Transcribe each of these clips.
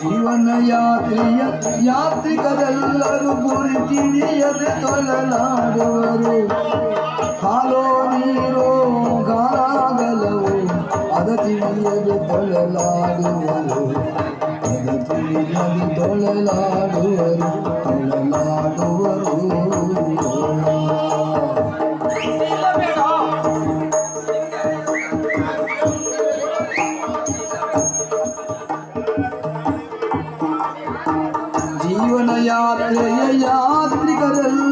ಜೀವನ ಯಾತ್ರೆಯ ಯಾತ್ರಿಕರೆಲ್ಲರೂ ಗುರಿ ತಿಳಿಯದೆ ತೊಳಲಾಡುವರು ಹಾಲೋ ನೀರೋ ಗಾಲಾಗಲವು ಅದ ತಿಳಿಯದೆ ತೊಳಲಾಡುವರು ಅದ ತಿಳಿಯದೆ ತೊಳಲಾಡುವರು ತೊಳಲಾಡುವರು ಯಾತ್ರೆಯ ಯಾತ್ರಿಕರೆಲ್ಲರೂ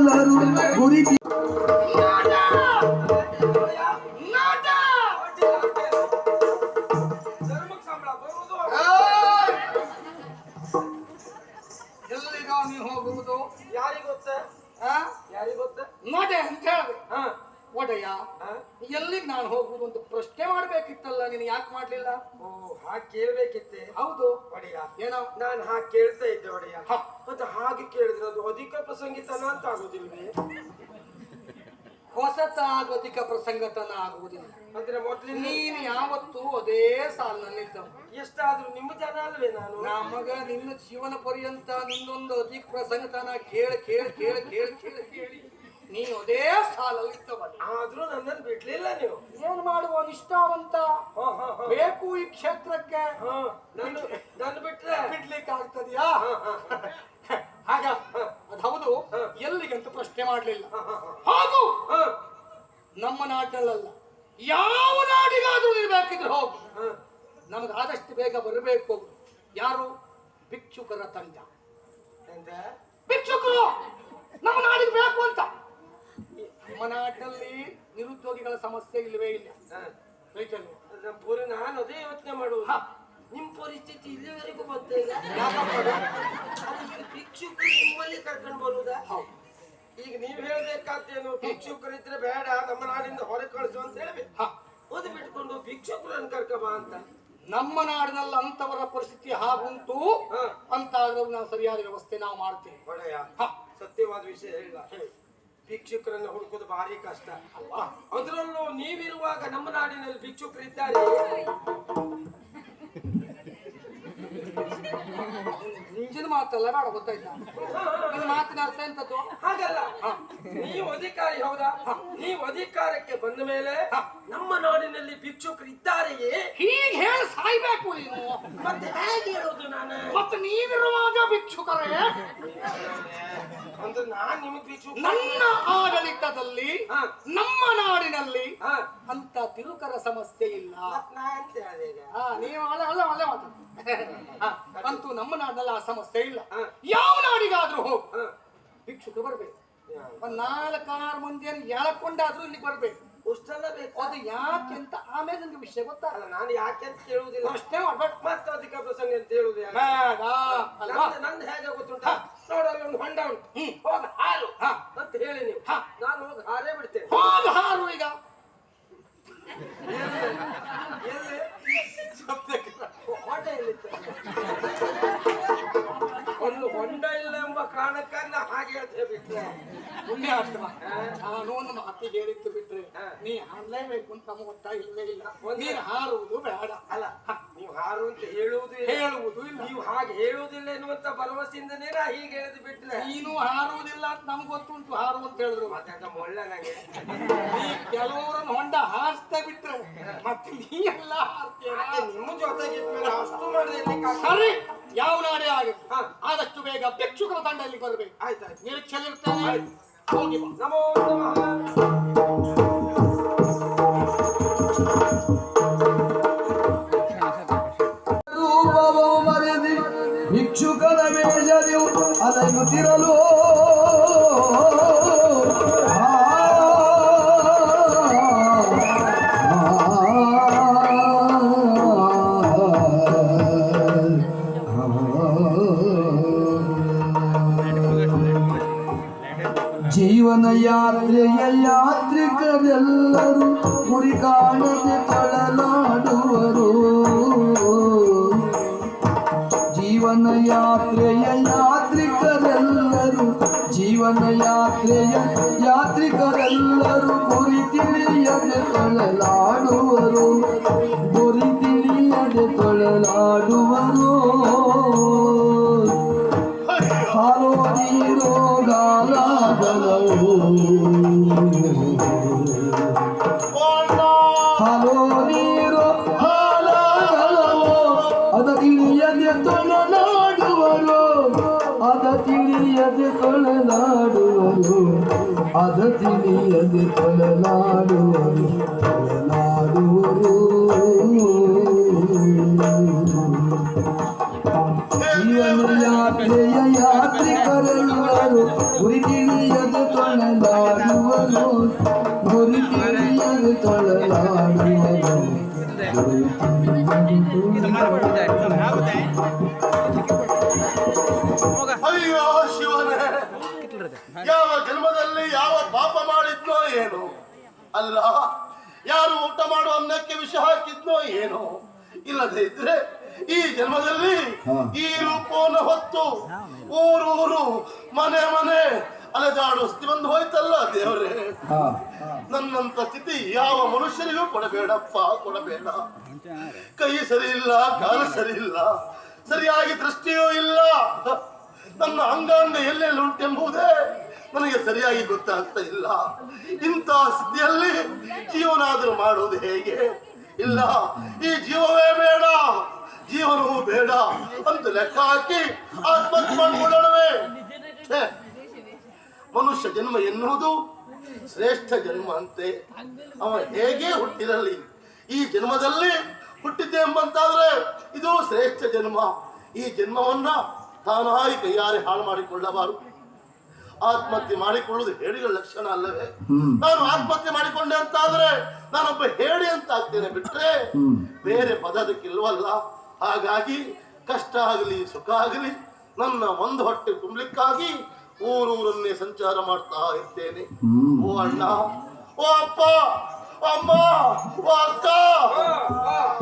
ಏನೋ? ನಾನು ಹಾಗೆ ಕೇಳ್ತಾ ಇದ್ದೆ ಒಡೆಯ. ಮತ್ತೆ ಹಾಗೆ ಕೇಳಿದ್ರೆ ಅದು ಅಧಿಕ ಪ್ರಸಂಗಿತನ ಅಂತ ಆಗುದಿಲ್ಲ ಹೊಸತ ಅಧಿಕ ಪ್ರಸಂಗತನ ಆಗುವುದಿಲ್ಲ. ಅಂದ್ರೆ ಮೊದಲು ನೀನು ಯಾವತ್ತೂ ಅದೇ ಸಾಲಿನಲ್ಲಿದ್ದವ. ಎಷ್ಟಾದ್ರೂ ನಿಮ್ಮ ಜನ ಅಲ್ವೇ ನಾನು? ನಮಗ ನಿನ್ನ ಜೀವನ ಪರ್ಯಂತ ನಿನ್ನೊಂದು ಅಧಿಕ ಪ್ರಸಂಗತನ ಕೇಳಿ ಕೇಳಿ ಕೇಳಿ ಕೇಳಿ ಕೇಳಿ ಕೇಳಿ. ನೀನು ಅದೇ ಸಾಲಲ್ಲಿದ್ದವ. ಆದ್ರೂ ನನ್ನನ್ನು ಬಿಡ್ಲಿಲ್ಲ ನೀವು. ಏನ್ ಮಾಡುವ ನಿಷ್ಠಾವಂತ. ಬೇಕು ಈ ಕ್ಷೇತ್ರಕ್ಕೆ. ಬಿಟ್ರೆ ಬಿಡ್ಲಿಕ್ಕೆ ಆಗ್ತದ್ಯಾ ಹ, ಹ, ಹ. ಹಾಗ ಅದು ಹೌದು ಎಲ್ಲಿಗಂತ ಪ್ರಶ್ನೆ ಮಾಡಲಿಲ್ಲ. ಹ, ಹ, ಹ. ಹೋಗು ನಮ್ಮ ನಾಟಲ್ಲಲ್ಲ ಯಾವ ನಾಡಿಗಾದ್ರೂ ನೀವು ಬೇಕಿದ್ರೆ ಹೋಗು. ನಮಗೆ ಆದಷ್ಟು ಬೇಗ ಬರಬೇಕು ಯಾರು? ಭಿಕ್ಷುಕರ ತಂಡ. ಭಿಕ್ಷುಕರು! ನಮ್ಮ ನಾಡಿಗೆ ಬೇಕು ಅಂತ. ನಮ್ಮ ನಾಟಲ್ಲಿ ನಿರುದ್ಯೋಗಿಗಳ ಸಮಸ್ಯೆ ಇಲ್ಲವೇ ಇಲ್ಲ. ರೈತರು ನಮ್ಮ ಪೂರಿ ನಾನು ಅದೇ ಯೋಚನೆ ಮಾಡುವ ನಿಮ್ಮ ನಿಮ್ ಪರಿಸ್ಥಿತಿ ಭಿಕ್ಷುಕರು ನಿಮ್ಮಲ್ಲಿ ಕರ್ಕೊಂಡು ಬರುವುದಾ ಈಗ ನೀವು ಹೇಳ್ಬೇಕಾದ್ದೇನು ಭಿಕ್ಷುಕರಿದ್ರೆ ಬೇಡ ನಮ್ಮ ನಾಡಿಂದ ಹೊರ ಕಳಿಸು ಅಂತ ಹೇಳ್ಬೇಕು ಹ. ಓದಿ ಬಿಟ್ಕೊಂಡು ಭಿಕ್ಷುಕರನ್ನು ಕರ್ಕಬಾ ಅಂತ. ನಮ್ಮ ನಾಡಿನಲ್ಲಿ ಅಂತವರ ಪರಿಸ್ಥಿತಿ ಹಾಗುಂಟು ಹ. ಅಂತ ಆದ್ರೆ ನಾವು ಸರಿಯಾದ ವ್ಯವಸ್ಥೆ ನಾವು ಮಾಡ್ತೇವೆ. ಒಳ್ಳೆಯ. ಸತ್ಯವಾದ ವಿಷಯ ಹೇಳ. ಭಿಕ್ಷುಕರನ್ನು ಹುಡುಕೋದು ಭಾರಿ ಕಷ್ಟ. ಅಲ್ವಾ? ಅದರಲ್ಲೂ ನೀವಿರುವಾಗ ನಮ್ಮ ನಾಡಿನಲ್ಲಿ ಭಿಕ್ಷುಕರಿದ್ದಾರೆ. ನಿಂಜಿನ ಮಾತಲ್ಲ ಬೇಡ ಗೊತ್ತಾಯ್ತಾ? ಮಾತಿನ ಅರ್ಥ ಎಂತದ್ದು? ಹಾಗಲ್ಲ. ನೀವು ಅಧಿಕಾರಿ ಹೌದಾ? ನೀವು ಅಧಿಕಾರಕ್ಕೆ ಬಂದ ಮೇಲೆ ನಮ್ಮ ನಾಡಿನಲ್ಲಿ ಭಿಕ್ಷುಕರಿದ್ದಾರೆಯೇ ಹೀಗೆ ಹೇಳಿ ಸಾಯ್ಬೇಕು ನೀನು. ಮತ್ತೆ ಹೇಗೆ ಹೇಳೋದು ನಾನು? ಮತ್ತೆ ನೀವಿರುವಾಗ ಭಿಕ್ಷುಕರೇ? ಅಂದ್ರೆ ನಾನ್ ನಿಮಗ್ ಭಿಕ್ಷುಕ ನನ್ನ ಆಡಳಿತದಲ್ಲಿ. ನಮ್ಮ ನಾಡಿನಲ್ಲಿ ಅಂತ ತಿರುಕರ ಸಮಸ್ಯೆ ಇಲ್ಲ. ನಾ ಅಂತ ಹೇಳಿದೆ ಈಗ? ಹಾ, ನೀವು ಒಳ್ಳೆ ಒಳ್ಳೆ ಒಳ್ಳೆ ಮಾತು ಅಂತೂ ನಮ್ಮ ನಾಡಲ್ಲ ಆ ಸಮಸ್ಯೆ ಇಲ್ಲ. ಯಾವ ನಾಡಿಗಾದ್ರೂ ಹೋಗು. ಭಿಕ್ಷುಕ ಬರ್ಬೇಕು. ಒಂದ್ ನಾಲ್ಕಾರು ಮಂದಿಯನ್ನು ಎಳಕೊಂಡಾದ್ರೂ ಇಲ್ಲಿ ಬರ್ಬೇಕು. ಅಷ್ಟೆಲ್ಲ ಬೇಕು. ಅದು ಯಾಕೆ ಅಂತ ಆಮೇಲೆ ನಿಮ್ಗೆ ವಿಷಯ ಗೊತ್ತಾಗಲ್ಲ ನಾನು ಯಾಕೆ ಅಂತ ಕೇಳುವುದಿಲ್ಲ. ಪ್ರಶ್ನೆ ಮಾಡ್ಬೇಡ. ಮತ್ತೆ ಅಧಿಕ ಪ್ರಸಂಗ ಅಂತ ಅಲ್ವಾ? ನಂದು ಹೇಗೆ ಗೊತ್ತುಂಟ? ನೋಡಲ್ಲಿ ಒಂದು ಹೊಂಡ ಉಂಟು. ಹೋಗ ಹಾರು. ಅಂತ ಹೇಳಿ ನೀವು. ನಾನು ಹೋಗಿ ಹಾರೇ ಬಿಡ್ತೇನೆ. ಹೋಗ ಹಾರು ಈಗ ಎಲ್ಲಿ ಸದ್ಯಕ್ಕೆ ಹೊಂಡ ಎಲ್ಲಿತ್ತು ಒಂದು ಹೊಂಡ ಇಲ್ಲ ಎಂಬ ಕಾರಣಕ್ಕಾಗಿ ನಾ ಹಾಗೆ ಹೇಳ್ತೇವೆ ಬಿಟ್ರೆ. ಪುಣ್ಯಾತ್ಮ ನಾನು ಒಂದು ಮಾತಿಗೆ ಹೇಳಿತ್ತು ಬಿಟ್ರೆ. ನೀ ಹಾರಲೇಬೇಕು ಅಂತ ಒತ್ತಾಯ ಇಲ್ಲೇ ಇಲ್ಲ. ನೀನು ಹಾರುವುದು ಬೇಡ ಅಲ್ಲ ನೀವು ಹಾರು ಅಂತ ಹೇಳುವುದು ಇಲ್ಲ. ಹೇಳುವುದು ಇಲ್ಲ ನೀವು ಹಾಗೆ ಹೇಳುವುದಿಲ್ಲ ಎನ್ನುವಂತ ಭರವಸೆಯಿಂದನೇ ನಾ ಹೀಗೆ ಹೇಳಿದ್ ಬಿಟ್ಟರೆ ನೀನು ಹಾರುವುದಿಲ್ಲ ಅಂತ ನಮ್ಗೆ ಗೊತ್ತುಂಟು ಹಾರು ಅಂತ ಹೇಳಿದ್ರು. ಮತ್ತೆ ಒಳ್ಳೆ ನನಗೆ. ನೀ ಕೆಲವರನ್ನು ಹೊಂಡ ಹಾರಿಸ್ತಾ ಬಿಟ್ರೆ ಮತ್ತೆ ನೀ ಎಲ್ಲ ಹಾರ್ತೀಯ? ನಿಮ್ಮ ಜೊತೆಗೆ ಇದ್ಮೇಲೆ ಅಷ್ಟು ಮಾಡಿದ್ರೆ ಯಾವ ನಾಡೇ ಆಗಿ ಆದಷ್ಟು ಬೇಗ ಭಿಕ್ಷುಕರ ತಂಡಲ್ಲಿ ಬರಬೇಕು? ಆಯ್ತಾಯ್ತು ನಿರೀಕ್ಷೆಯಲ್ಲಿರ್ತೇನೆ ಹೋಗಿ ನಮೋ ನಮಃ. ಆ, ಜೀವನ ಯಾತ್ರೆಯ ಯಾತ್ರಿಕರೆಲ್ಲರೂ ಗುರಿ ಕಾಣದೆ ತಳಲಾಡುವರು. ಜೀವನ ಯಾತ್ರೆಯ ಜೀವನ ಯಾತ್ರೆಯ ಯಾತ್ರಿಕರೆಲ್ಲರೂ ಗುರಿ ತಿಳಿಯದೆ ತೊಳಲಾಡುವರು. ಗುರಿ ತಿಳಿಯದೆ ತೊಳಲಾಡುವರು. ತಿಳಿಯದೆ ತೊಳಲಾಡುವರು ತೊಳಲಾಡುವರು ಜೀವನ ಯಾತ್ರೆಯ ಯಾತ್ರಿಕರೆಲ್ಲರೂ ಗುರಿ ತಿಳಿಯದೆ ತೊಳಲಾಡುವರು ಗುರಿ ತಿಳಿಯದೆ ತೊಳಲಾಡುವರು ಏನು? ಅಲ್ಲ ಯಾರು ಊಟ ಮಾಡುವ ಅನ್ನಕ್ಕೆ ವಿಷ ಹಾಕಿದ್ನೋ ಏನೋ? ಇಲ್ಲದೆ ಇದ್ರೆ ಈ ಜನ್ಮದಲ್ಲಿ ಈ ರೂಪವನ್ನು ಹೊತ್ತು ಊರೂರು ಮನೆ ಮನೆ ಅಲೆದಾಡು ಸ್ಥಿತಿ ಬಂದು ಹೋಯ್ತಲ್ಲ ದೇವರೇ? ನನ್ನಂತ ಸ್ಥಿತಿ ಯಾವ ಮನುಷ್ಯರಿಗೂ ಕೊಡಬೇಡಪ್ಪ ಕೊಡಬೇಡ. ಕೈ ಸರಿ ಇಲ್ಲ ಕಾಲು ಸರಿ ಇಲ್ಲ ಸರಿಯಾಗಿ ದೃಷ್ಟಿಯೂ ಇಲ್ಲ. ನನ್ನ ಅಂಗಾಂಗ ಎಲ್ಲೆಲ್ಲಿ ಉಂಟೆಂಬುದೇ ನನಗೆ ಸರಿಯಾಗಿ ಗೊತ್ತಾಗ್ತಾ ಇಲ್ಲ. ಇಂಥ ಸ್ಥಿತಿಯಲ್ಲಿ ಜೀವನಾದರೂ ಮಾಡುವುದು ಹೇಗೆ? ಇಲ್ಲ. ಈ ಜೀವವೇ ಬೇಡ. ಜೀವನವೂ ಬೇಡ. ಅಂತ ಲೆಕ್ಕ ಹಾಕಿ ಆತ್ಮಹತ್ಯೆ ಮಾಡಿಕೊಳ್ಳೋಣವೇ. ಮನುಷ್ಯ ಜನ್ಮ ಎನ್ನುವುದು ಶ್ರೇಷ್ಠ ಜನ್ಮ ಅಂತೆ. ಅವ ಹೇಗೆ ಹುಟ್ಟಿರಲಿ ಈ ಜನ್ಮದಲ್ಲಿ ಹುಟ್ಟಿದ್ದೆ ಎಂಬಂತಾದ್ರೆ ಇದು ಶ್ರೇಷ್ಠ ಜನ್ಮ. ಈ ಜನ್ಮವನ್ನ ತಾನಾಗಿ ಕೈಯಾರೆ ಹಾಳು ಮಾಡಿಕೊಳ್ಳಬಾರದು. ಆತ್ಮಹತ್ಯೆ ಮಾಡಿಕೊಳ್ಳುವುದು ಹೇಡಿಗಳ ಲಕ್ಷಣ ಅಲ್ಲವೇ? ನಾನು ಆತ್ಮಹತ್ಯೆ ಮಾಡಿಕೊಂಡೆ ಅಂತ ಆದ್ರೆ ನಾನೊಬ್ಬ ಹೇಳಿ ಅಂತ ಆಗ್ತೇನೆ ಬಿಟ್ರೆ ಬೇರೆ ಪದ ಅದಕ್ಕಿಲ್ವಲ್ಲ. ಹಾಗಾಗಿ ಕಷ್ಟ ಆಗಲಿ ಸುಖ ಆಗಲಿ ನನ್ನ ಒಂದು ಹೊಟ್ಟೆ ತುಂಬಲಿಕ್ಕಾಗಿ ಊರೂರನ್ನೇ ಸಂಚಾರ ಮಾಡ್ತಾ ಇರ್ತೇನೆ. ಓ ಅಣ್ಣ ಓ ಅಪ್ಪ ಅಮ್ಮ ಅಕ್ಕ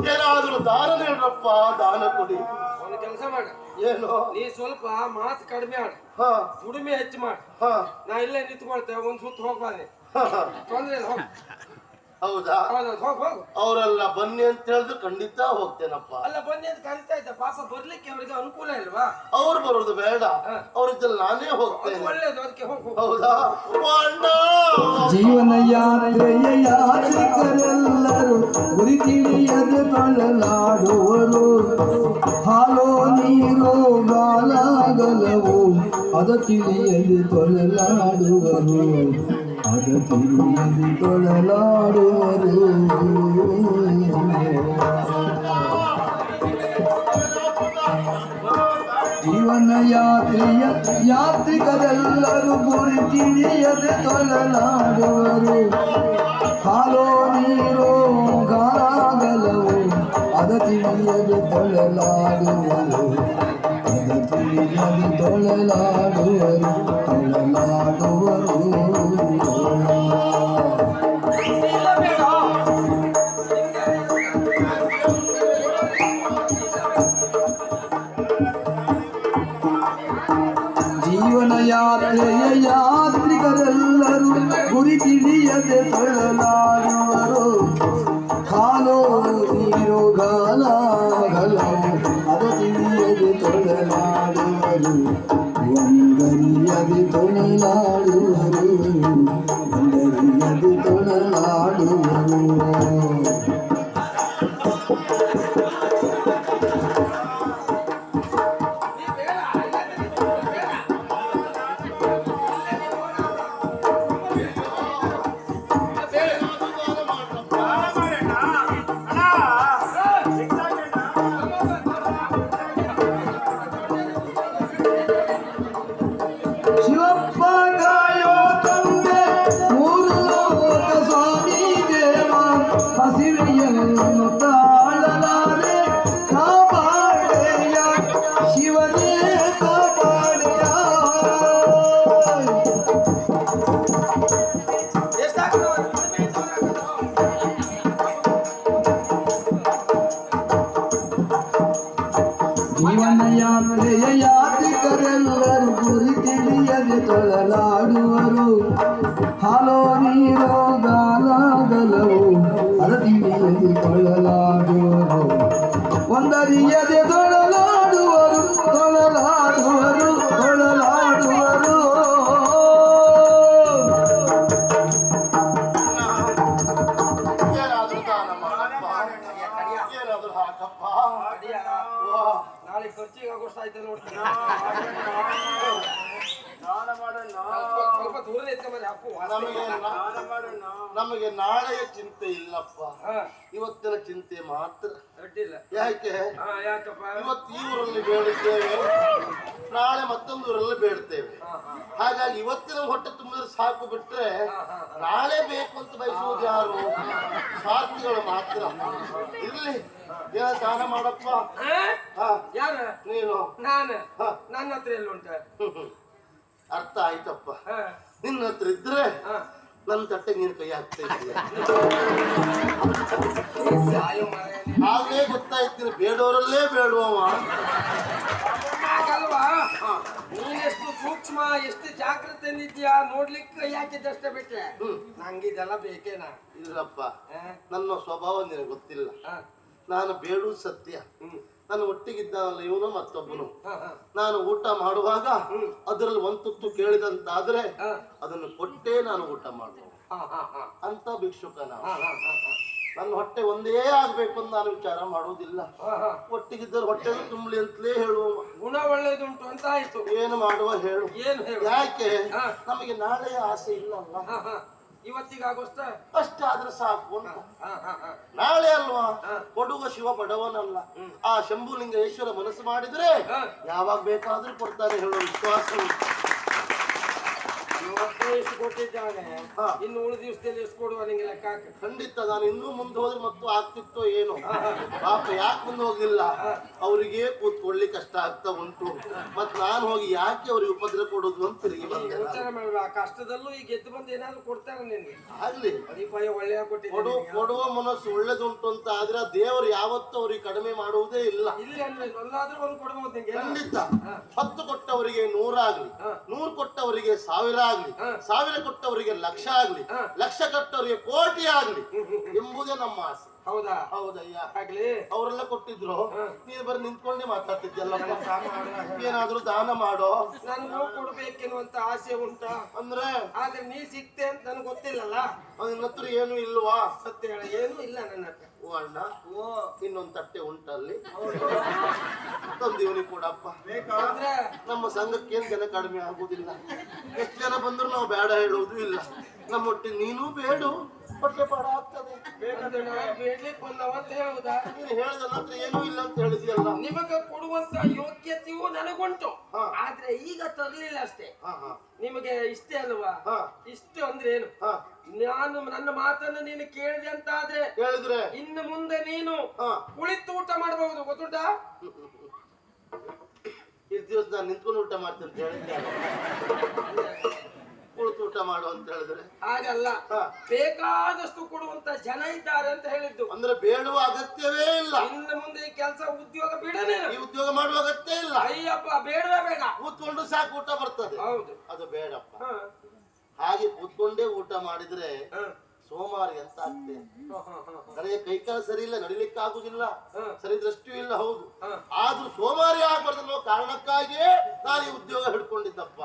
ಏನಾದ್ರೂ ದಾನ ನೀಡ್ರಪ್ಪ ದಾನ ಕೊಡಿ. ಒಂದು ಕೆಲಸ ಮಾಡ. ಏನು? ನೀ ಸ್ವಲ್ಪ ಮಾತು ಕಡಿಮೆ ಆಡ. ಹಾ. ದುಡಿಮೆ ಹೆಚ್ಚು ಮಾಡ. ಹಾ. ನಾ ಇಲ್ಲೇ ನಿಂತ್ಕೊಳ್ತೇವೆ ಒಂದ್ ಸುತ್ತ ಹೋಗ್ಬಾನೆ ಹಾ, ಹಾ. ತೊಂದ್ರೆ ಇಲ್ಲ ಹೋಗ್. ಹೌದಾ? ಹೌದೌದು ಹೋಗ್ ಹೋಗು. ಅವರೆಲ್ಲ ಬನ್ನಿ ಅಂತ ಹೇಳಿದ್ರೆ ಖಂಡಿತ ಹೋಗ್ತೇನಪ್ಪ. ಅಲ್ಲ ಬನ್ನಿ ಅಂತ ಕರಿತಾ ಇದ್ದ ಪಾಪ ಬರ್ಲಿಕ್ಕೆ ಅವರಿಗೆ ಅನುಕೂಲ ಇಲ್ವಾ? ಅವ್ರು ಬರೋದು ಬೇಡ. ಅವ್ರ ಜೊತೆ ನಾನೇ ಹೋಗ್ತೇನೆ. ಒಳ್ಳೇದು ಅದಕ್ಕೆ ಹೋಗ್ ಹೌದಾ? ಓ ಅಣ್ಣ! ಜೀವನ ಯಾತ್ರೆಯ ಯಾತ್ರಿಕರೆಲ್ಲರೂ ಗುರಿ ತಿಳಿಯದೆ ತೊಳಲಾಡುವರು ಹಾಲೋ ನೀರೋ ಬಾಲಾಗಲವು ಅದ ತಿಳಿಯದೆ ತೊಳಲಾಡುವರು ಅದ ತಿಳಿಯದೆ ತೊಳಲಾಡುವರು ಜೀವನ ಯಾತ್ರೆಯ ಯಾತ್ರಿಕರೆಲ್ಲರೂ ಗುರಿ ತಿಳಿಯದೆ ತೊಳಲಾಡುವರು ಹಾಲೋ ನೀರೋ ಗಾಗಲವು ಅದ ತಿಳಿಯದೆ ತೊಳಲಾಡುವರು ಅದ ತಿಳಿಯದೆ ತೊಳಲಾಡುವರು ತೊಳಲಾಡುವರು ಯಾತ್ರೆಯ ಯಾತ್ರಿಕರೆಲ್ಲರೂ ಗುರಿ ತಿಳಿಯದೆ ತೊಳಲಾಡುವರು ಒಂದರಿಯದೆ ತೊಳಲಾಡುವರು ಯಾಕೆ? ಯಾಕಪ್ಪ? ಇವತ್ತು ಈ ಊರಲ್ಲಿ ಬೇಡುತ್ತೇವೆ ನಾಳೆ ಮತ್ತೊಂದು ಊರಲ್ಲಿ ಬೇಡ್ತೇವೆ. ಹಾಗಾಗಿ ಇವತ್ತಿನ ಹೊಟ್ಟೆ ತುಂಬಿದ್ರೆ ಸಾಕು ಬಿಟ್ರೆ ನಾಳೆ ಬೇಕು ಅಂತ ಬಯಸುವುದು ಯಾರು? ಸ್ವಾರ್ಥಿಗಳು ಮಾತ್ರ. ಇರ್ಲಿ. ಏನ ಸ್ನಾನ ಮಾಡಪ್ಪ? ಯಾರ? ನೀನು? ನಾನು. ನನ್ನ ಹತ್ರ ಎಲ್ಲ ಉಂಟ. ಅರ್ಥ ಆಯ್ತಪ್ಪ. ನಿನ್ನ ಹತ್ರ ಇದ್ರೆ ನನ್ನ ತಟ್ಟೆ ನೀರು ಕೈ ಹಾಕ್ತಾ ಬೇಡೋರಲ್ಲೇ ಆಗಲೇ ಗೊತ್ತಾಯ್ತೀನಿ ಬೇಡವರಲ್ಲೇ ಬೇಡುವವ. ಆಗಲ್ವಾ ನೀನೆಷ್ಟು ಸೂಕ್ಷ್ಮ ಎಷ್ಟು ಜಾಗ್ರತೆ ಇದೆಯಾ ನೋಡ್ಲಿಕ್ಕೆ ಯಾಕಿದ್ದಷ್ಟೇ ಬಿಟ್ರೆ. ನಂಗೆ ಇದೆಲ್ಲ ಬೇಕೇನಾ ಇಲ್ಲಪ್ಪ? ನನ್ನ ಸ್ವಭಾವ ನಿನಗೆ ಗೊತ್ತಿಲ್ಲ. ನಾನು ಬೇಡೂ ಸತ್ಯ. ಹ್ಮ್. ನನ್ನ ಒಟ್ಟಿಗಿದ್ದಾನಲ್ಲ ಇವನು ಮತ್ತೊಬ್ಬನು. ನಾನು ಊಟ ಮಾಡುವಾಗ ಅದರಲ್ಲಿ ಒಂದು ತುತ್ತು ಕೇಳಿದಂತಾದ್ರೆ. ಅದನ್ನು ಕೊಟ್ಟೇ ನಾನು ಊಟ ಮಾಡುವ. ಅಂತ ಭಿಕ್ಷುಕ ನಾನು. ನನ್ನ ಹೊಟ್ಟೆ ಒಂದೇ ಆಗ್ಬೇಕು ಅಂತ ನಾನು ವಿಚಾರ ಮಾಡುವುದಿಲ್ಲ. ಒಟ್ಟಿಗಿದ್ದರೆ ಹೊಟ್ಟೆ ತುಂಬಲಿ ಅಂತಲೇ ಹೇಳುವ. ಗುಣ ಒಳ್ಳೇದುಂಟು ಅಂತ ಆಯ್ತು. ಏನು ಮಾಡುವ ಹೇಳು. ಏನು ಯಾಕೆ? ನಮಗೆ ನಾಳೆಯ ಆಸೆ ಇಲ್ಲಲ್ಲ. ಹಾ. ಇವತ್ತಿಗಾಗೋಷ್ಟ? ಅಷ್ಟಾದ್ರೆ ಸಾಕು ಅಂತ. ನಾಳೆ ಅಲ್ವಾ? ಕೊಡುವ ಶಿವ ಬಡವನಲ್ಲ. ಆ ಶಂಭುಲಿಂಗೇಶ್ವರ ಮನಸ್ಸು ಮಾಡಿದ್ರೆ. ಯಾವಾಗ ಬೇಕಾದ್ರೂ ಕೊಡ್ತಾರೆ ಹೇಳೋ ವಿಶ್ವಾಸ ಎಷ್ಟು ಕೊಟ್ಟಿದ್ದಾನೆ ಹಾ. ಇನ್ನು ಉಳಿದ ದಿವಸದಲ್ಲಿ ಎಷ್ಟು ಕೊಡುವ ನಿಂಗೆ ಲೆಕ್ಕ ಹಾಕು. ಖಂಡಿತ ನಾನು ಇನ್ನೂ ಮುಂದೆ ಹೋದ್ರೆ ಮತ್ತು ಆಗ್ತಿತ್ತೋ ಏನೋ. ಪಾಪ ಯಾಕೆ ಮುಂದೆ ಹೋಗಿಲ್ಲ ಅವರಿಗೆ ಕೂತ್ಕೊಳ್ಳಿ ಕಷ್ಟ ಆಗ್ತಾ ಉಂಟು. ಮತ್ ನಾನು ಹೋಗಿ ಯಾಕೆ ಅವ್ರಿಗೆ ಉಪದ್ರ ಕೊಡೋದು ಅಂತ ತಿರುಗಿ ಈ ಬಂದೆ ನಾನು. ಯೋಚನೆ ಮಾಡುವ ಆ ಕಷ್ಟದಲ್ಲೂ ಈಗ ಗೆದ್ದು ಬಂದು ಏನಾದ್ರು ಕೊಡ್ತಾರೆ ನಿನ್ಗೆ? ಆಗ್ಲಿ. ದೀಪಾಯ ಒಳ್ಳೆಯ ಕೊಡು ಕೊಟ್ಟಿದ್ದೀನಿ ಕೊಡುವ ಮನಸ್ಸು ಒಳ್ಳೇದುಂಟು ಅಂತ ಆದ್ರೆ ಆ ದೇವರು ಯಾವತ್ತೂ ಅವ್ರಿಗೆ ಕಡಿಮೆ ಮಾಡುವುದೇ ಇಲ್ಲ. ಇಲ್ಲಿ ಅಂದ್ರೆ ಎಲ್ಲಾದ್ರೂ ಒಂದು ಕೊಡ್ಬೋದು ನಿಂಗೆ. ಏನು? ಖಂಡಿತ ಹತ್ತು ಕೊಟ್ಟವರಿಗೆ ನೂರಾಗ್ಲಿ. ನೂರು ಕೊಟ್ಟವರಿಗೆ ಸಾವಿರ ಆಗ್ಲಿ. ಸಾವಿರ ಕೊಟ್ಟವರಿಗೆ ಲಕ್ಷ ಆಗ್ಲಿ ಲಕ್ಷ ಕೊಟ್ಟವರಿಗೆ ಕೋಟಿ ಆಗ್ಲಿ ಎಂಬುದೇ ನಮ್ಮ ಆಸೆ. ಹೌದಾ? ಹೌದಯ್ಯ. ಆಗ್ಲಿ. ಅವರೆಲ್ಲ ಕೊಟ್ಟಿದ್ರು. ನೀನ್ ಬರೀ ನಿಂತ್ಕೊಂಡೆ ಮಾತಾಡ್ತಿದ್ಯಲ್ಲ ಏನಾದ್ರೂ ದಾನ ಮಾಡೋ. ನನಗೂ ಕೊಡ್ಬೇಕೆನ್ನುವಂತ ಆಸೆ ಉಂಟಾ? ಅಂದ್ರೆ? ಆದ್ರೆ ನೀ ಸಿಕ್ತೆ ಅಂತ ನನಗೆ ಗೊತ್ತಿಲ್ಲಲ್ಲ? ನಿನ್ನ ಹತ್ರ ಏನು ಇಲ್ವಾ? ಸತ್ಯ ಹೇಳ. ಏನು ಇಲ್ಲ ನನ್ನ ಹತ್ರ. ಓ ಅಣ್ಣ ಓ. ಇನ್ನೊಂದ್ ತಟ್ಟೆ ಉಂಟಲ್ಲಿ ತಂದಿವನಿ ಕೂಡಪ್ಪ. ಕೊಡಪ್ಪ ಅಂದ್ರೆ ನಮ್ಮ ಸಂಘಕ್ಕೆ ಏನ್ ಜನ ಕಡಿಮೆ ಆಗುದಿಲ್ಲ. ಎಷ್ಟು ಜನ ಬಂದ್ರು ನಾವು ಬೇಡ ಹೇಳುವುದು ಇಲ್ಲ. ನಮ್ಮೊಟ್ಟಿಗೆ ನೀನು ಬೇಡು. ಹೊಟ್ಟೆ ಪಾಡ ಆಗ್ತದೆ ಬೇಡ್ಲಿಕ್ಕೆ ಬಂದವ ಅಂತ ಹೇಳುದಾ? ನೀನು ಏನೂ ಇಲ್ಲ ಅಂತ ಹೇಳಿದ್ಯಲ್ಲ. ನಿಮಗ ಕೊಡುವಂತ ಯೋಗ್ಯತೆಯು ನನಗುಂಟು. ಹಾ. ಆದ್ರೆ ಈಗ ತರ್ಲಿಲ್ಲ ಅಷ್ಟೇ. ಹಾ ಹಾ. ನಿಮಗೆ ಇಷ್ಟೇ ಅಲ್ವಾ? ಹಾ. ಇಷ್ಟು ಅಂದ್ರೆ ಏನು? ಹಾ. ನಾನು ನನ್ನ ಮಾತನ್ನು ನೀನು ಕೇಳಿದೆ ಅಂತ ಆದ್ರೆ ಹೇಳಿದ್ರೆ? ಇನ್ನು ಮುಂದೆ ನೀನು ಹಾ. ಕುಳಿತು ಊಟ ಮಾಡಬಹುದು. ಗೊತ್ತುಂಟಾ? ಇಷ್ಟು ದಿವಸ ನಾನು ನಿಂತ್ಕೊಂಡು ಊಟ ಮಾಡ್ತೀನಿ ಅಂತ ಹೇಳಿದ್ದೆ. ಕುಳಿತು ಊಟ ಮಾಡು ಅಂತ ಹೇಳಿದ್ರೆ? ಹಾಗಲ್ಲ. ಹಾ. ಬೇಕಾದಷ್ಟು ಕೊಡುವಂತ ಜನ ಇದ್ದಾರೆ ಅಂತ ಹೇಳಿದ್ದು. ಅಂದ್ರೆ ಬೇಡುವ ಅಗತ್ಯವೇ ಇಲ್ಲ. ಇನ್ನು ಮುಂದೆ ಈ ಕೆಲಸ ಉದ್ಯೋಗ ಬಿಡನೇ ಈ ಉದ್ಯೋಗ ಮಾಡುವ ಅಗತ್ಯ ಇಲ್ಲ. ಅಯ್ಯಪ್ಪ ಬೇಡವೇ ಬೇಡ. ಕೂತ್ಕೊಂಡು ಸಾಕು ಊಟ ಬರ್ತದೆ. ಹೌದು. ಅದು ಬೇಡಪ್ಪ. ಹ. ಹಾಗೆ ಕೂತ್ಕೊಂಡೇ ಊಟ ಮಾಡಿದ್ರೆ ಹ. ಸೋಮವಾರ ಎಂತ ಆಗ್ತದೆ? ಹ, ಹ, ಹ, ಹ. ನನಗೆ ಕೈಕಾಲ ಸರಿ ಇಲ್ಲ ನಡಿಲಿಕ್ಕೆ ಆಗುದಿಲ್ಲ. ಹ. ಸರಿ ದೃಷ್ಟಿಯೂ ಇಲ್ಲ ಹೌದು. ಹ. ಆದ್ರೂ ಸೋಮವಾರ ಆಗ್ಬಾರ್ದು ಅನ್ನೋ ಕಾರಣಕ್ಕಾಗಿಯೇ ನಾನು ಈ ಉದ್ಯೋಗ ಹಿಡ್ಕೊಂಡಿದ್ದಪ್ಪ.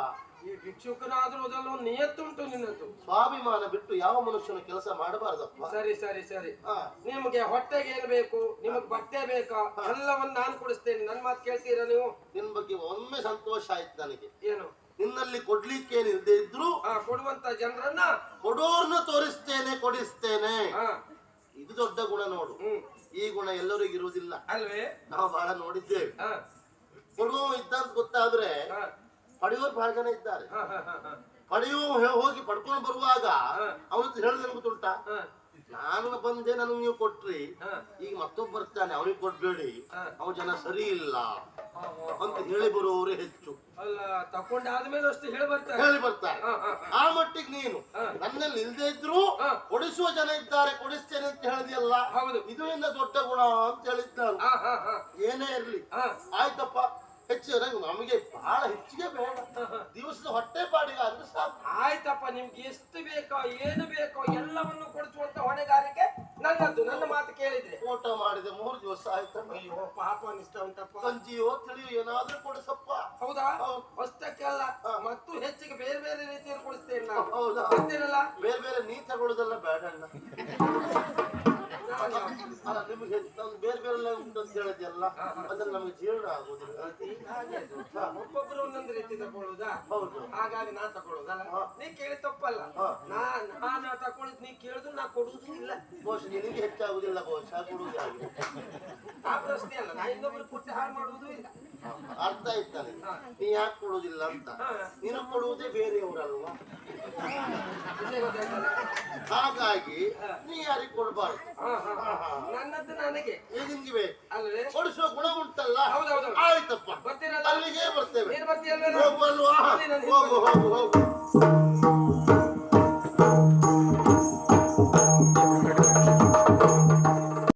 ಈ ಭಿಕ್ಷುಕನಾದ್ರೂ ನಿಯತ್ತುಂಟು ನಿನ್ನದು. ಸ್ವಾಭಿಮಾನ ಬಿಟ್ಟು ಯಾವ ಮನುಷ್ಯನ ಕೆಲಸ ಮಾಡಬಾರ್ದಪ್ಪ? ಸರಿ ಸರಿ ಸರಿ. ಹ. ನಿಮಗೆ ಹೊಟ್ಟೆಗೆ ಏನ್ ಬೇಕು? ನಿಮಗ್ ಬಟ್ಟೆ ಬೇಕಾ? ಎಲ್ಲವನ್ನ ನಾನು ಕೊಡಿಸ್ತೇನೆ. ನನ್ ಮಾತು ಕೇಳ್ತೀರಾ ನೀವು? ನಿನ್ ಬಗ್ಗೆ ಒಮ್ಮೆ ಸಂತೋಷ ಆಯ್ತು ನನಗೆ. ಏನು? ನಿನ್ನಲ್ಲಿ ಕೊಡ್ಲಿಕ್ಕೆ ನಿಲ್ದೇ ಇದ್ರು ಆ ಕೊಡುವಂತ ಜನರನ್ನ? ಕೊಡೋರ್ನ ತೋರಿಸ್ತೇನೆ ಕೊಡಿಸ್ತೇನೆ. ಹಾ. ಇದು ದೊಡ್ಡ ಗುಣ ನೋಡು. ಹ್ಮ್. ಈ ಗುಣ ಎಲ್ಲರಿಗೂ ಇರುವುದಿಲ್ಲ. ಅಲ್ವೇ? ನಾವು ಬಹಳ ನೋಡಿದ್ದೇವೆ. ಹಾ. ಕೊಡುವ ಇದ್ದಂತ ಗೊತ್ತಾದ್ರೆ ಹಾ. ಪಡೆಯೋರು ಬಹಳ ಜನ ಇದ್ದಾರೆ. ಪಡೆಯೋ ಹೋಗಿ ಪಡ್ಕೊಂಡು ಬರುವಾಗ ಅವನು ಹೇಳಿದ ಗೊತ್ತುಂಟಾ ನಾನು ಬಂದೆ ನನಗೆ ನೀವು ಕೊಟ್ರಿ. ಈಗ ಮತ್ತೊಬ್ಬ ಬರ್ತಾನೆ ಅವನಿಗೆ ಕೊಡ್ಬೇಡಿ. ಅವ ಜನ ಸರಿ ಇಲ್ಲ. ಅಂತ ಹೇಳಿ ಬರುವವರು ಹೆಚ್ಚು. ಅಲ್ಲ ತಕೊಂಡಾದ್ಮೇಲೆ ಅಷ್ಟು ಹೇಳಿ ಬರ್ತಾರೆ. ಹೇಳಿ ಬರ್ತಾರೆ. ಆ ಮಟ್ಟಿಗೆ ನೀನು. ನನ್ನಲ್ಲಿ ಇಲ್ದೇ ಇದ್ರು. ಕೊಡಿಸುವ ಜನ ಇದ್ದಾರೆ ಕೊಡಿಸ್ತೇನೆ ಅಂತ ಹೇಳಿದೆಯಲ್ಲ? ಹೌದು. ಇದು ಇನ್ನ ದೊಡ್ಡ ಗುಣ ಅಂತ ಹೇಳಿದ್ದ ನಾನು. ಹಾ ಹಾ ಹಾ. ಏನೇ ಇರ್ಲಿ. ಆಯ್ತಪ್ಪ. ಹೆಚ್ಚು ನಂಗೆ ನಮಗೆ ಬಹಳ ಹೆಚ್ಚಿಗೆ ಬೇಡ. ದಿವಸದ ಹೊಟ್ಟೆ ಪಾಡಿಲ್ಲ ಅಂದ್ರೆ ಸಾಕು. ಆಯ್ತಪ್ಪ ನಿಮ್ಗೆ ಎಷ್ಟು ಬೇಕೋ ಏನು ಬೇಕೋ ಎಲ್ಲವನ್ನು ಕೊಡಿಸುವಂತ ಹೊಣೆಗಾರಿಕೆ ನನ್ನದು ನನ್ನ ಮಾತು ಕೇಳಿದ್ರೆ? ಊಟ ಮಾಡಿದೆ ಮೂರು ದಿವಸ ಆಯ್ತಪ್ಪ ಅಯ್ಯೋ ಪಾಪ ಅನಿಸ್ತಾ ಉಂಟಪ್ಪ ಕಂಜಿಯೋ ತಿಳಿಯೋ ಏನಾದ್ರೂ ಕೊಡಿಸಪ್ಪ. ಹೌದಾ? ಹೌದು. ಅಷ್ಟಕ್ಕೆ ಅಲ್ಲ ಮತ್ತು ಹೆಚ್ಚಿಗೆ ಬೇರೆ ಬೇರೆ ರೀತಿಯಲ್ಲಿ ಕೊಡಿಸ್ತೇನೆ ನಾನು. ಹೌದಾ? ಬೇರೆ ಬೇರೆ ನೀ ತಗೊಳ್ಳೋದೆಲ್ಲ ಬೇಡ ಅಣ್ಣ. ಅಲ್ಲ ನಿಮಗೆ ನಮ್ಗೆ ಬೇರೆ ಬೇರೆ ಉಂಟು ಅಂತ ಹೇಳಿದ್ಯಲ್ಲ ಅದ್ರ ನಮಗೆ ಜೀರ್ಣ ಆಗುದಿಲ್ಲ. ಒಬ್ಬೊಬ್ರು ಒಂದೊಂದು ರೀತಿ ತಗೊಳ್ಳುದಾ ಹೌದು. ಹಾಗಾಗಿ ನಾ ತಗೊಳ್ಳುದಲ್ಲ ನೀ ಕೇಳಿ ತಪ್ಪಲ್ಲ. ನಾ ನಾ ತಕೊಳ್ಳುದು ನೀ ಕೇಳುದು ನಾ ಕೊಡುದು ಇಲ್ಲ. ಬಹುಶಃ ನಿನಗೆ ಹೆಚ್ಚಾಗುದಿಲ್ಲ ಬಹುಶಃ ಕೊಡುವುದೇ ಆ ಪ್ರಶ್ನೆ ಅಲ್ಲ ನಾ ಇನ್ನೊಬ್ರು ಕೊಟ್ಟು ಹಾಳು ಮಾಡುವುದು ಇಲ್ಲ. ಅರ್ಥ ಆಯ್ತಾನೆ ನೀ ಯಾಕೆ ಕೊಡುವುದಿಲ್ಲ ಅಂತ? ನೀನು ಕೊಡುವುದೇ ಬೇರೆಯವರಲ್ವಾ? ಹಾಗಾಗಿ ನೀ ಯಾರಿಗೆ ಕೊಡಬಾರ್ದು. ನನ್ನದ್ದು ನನಗೆ. ಈಗ ನಿಮ್ಗೆ ಬೇಕು ಅಲ್ಲವೇ ಕೊಡಿಸುವ ಗುಣ ಉಂಟಲ್ಲ? ಹೌದೌದು. ಆಯ್ತಪ್ಪ. ಬರ್ತೀರಲ್ಲ? ಅಲ್ಲಿಗೆ ಬರ್ತೇವೆ. ನೀನು. ಹೋಗು ಹೋಗು ಹೋಗು.